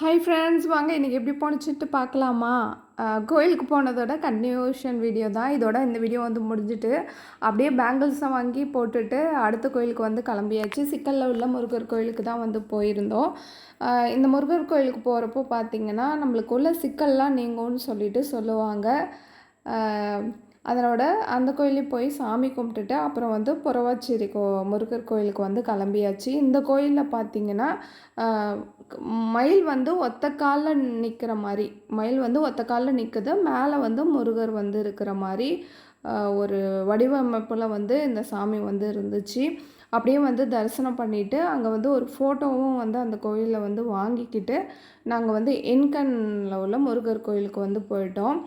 Hi friends வாங்க இன்றைக்கி எப்படி போணுச்சுட்டு பார்க்கலாமா? கோயிலுக்கு போனதோட கன்டினியூஷன் வீடியோ தான். இதோட இந்த வீடியோ வந்து முடிஞ்சுட்டு அப்படியே பேங்கிள்ஸை வாங்கி போட்டுட்டு அடுத்த கோயிலுக்கு வந்து கிளம்பியாச்சு. சிக்கலில் உள்ள முருகர் கோயிலுக்கு தான் வந்து போயிருந்தோம். இந்த முருகர் கோயிலுக்கு போகிறப்போ பார்த்தீங்கன்னா நம்மளுக்குள்ள சிக்கல்லாம் நீங்கும்னு சொல்லிட்டு சொல்லுவாங்க. அதனோட அந்த கோயிலையும் போய் சாமி கும்பிட்டுட்டு அப்புறம் வந்து புறவாச்சேரி கோ முருகர் கோயிலுக்கு வந்து கிளம்பியாச்சு. இந்த கோயிலில் பார்த்தீங்கன்னா மயில் வந்து ஒத்த காலில் நிற்கிற மாதிரி மயில் வந்து ஒத்த காலில் நிற்குது மேலே வந்து முருகர் வந்து இருக்கிற மாதிரி ஒரு வடிவமைப்பில் வந்து இந்த சாமி வந்து இருந்துச்சு. அப்படியே வந்து தரிசனம் பண்ணிவிட்டு அங்கே வந்து ஒரு ஃபோட்டோவும் வந்து அந்த கோயிலில் வந்து வாங்கிக்கிட்டு நாங்கள் வந்து என்கண்ணில் உள்ள முருகர் கோயிலுக்கு வந்து போயிட்டோம்.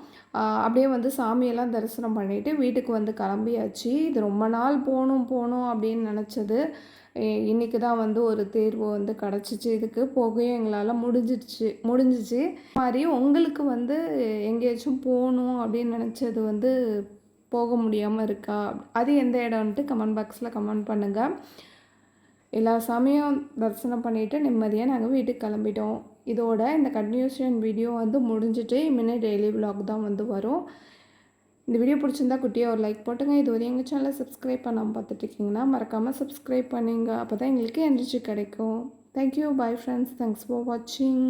அப்படியே வந்து சாமியெல்லாம் தரிசனம் பண்ணிவிட்டு வீட்டுக்கு வந்து கிளம்பியாச்சு. இது ரொம்ப நாள் போகணும் போகணும் அப்படின்னு நினச்சது. இன்றைக்கி தான் வந்து ஒரு தேர்வு வந்து கிடச்சிச்சு. இதுக்கு போகவே எங்களால் முடிஞ்சிடுச்சு முடிஞ்சிச்சு. மாதிரி உங்களுக்கு வந்து எங்கேயாச்சும் போகணும் அப்படின்னு நினச்சது வந்து போக முடியாமல் இருக்கா? அது எந்த இடம்ன்ட்டு கமெண்ட் பாக்ஸில் கமெண்ட் பண்ணுங்கள் எல்லா சாமியும் தரிசனம் பண்ணிவிட்டு நிம்மதியாக நாங்கள் வீட்டுக்கு கிளம்பிட்டோம். இதோட இந்த கன்டினியூஷன் வீடியோ வந்து முடிஞ்சிட்டு இனிமேல் டெய்லி விலாக் தான் வந்து வரும். இந்த வீடியோ பிடிச்சிருந்தா குட்டியாக ஒரு லைக் போட்டுங்க. இது வரையும் எங்கள் சேனலை சப்ஸ்கிரைப் பண்ணாமல் பார்த்துட்ருக்கீங்கன்னா மறக்காமல் சப்ஸ்கிரைப் பண்ணுங்க. அப்போ தான் எங்களுக்கு எனர்ஜி கிடைக்கும். Thank you bye friends thanks for வாட்சிங்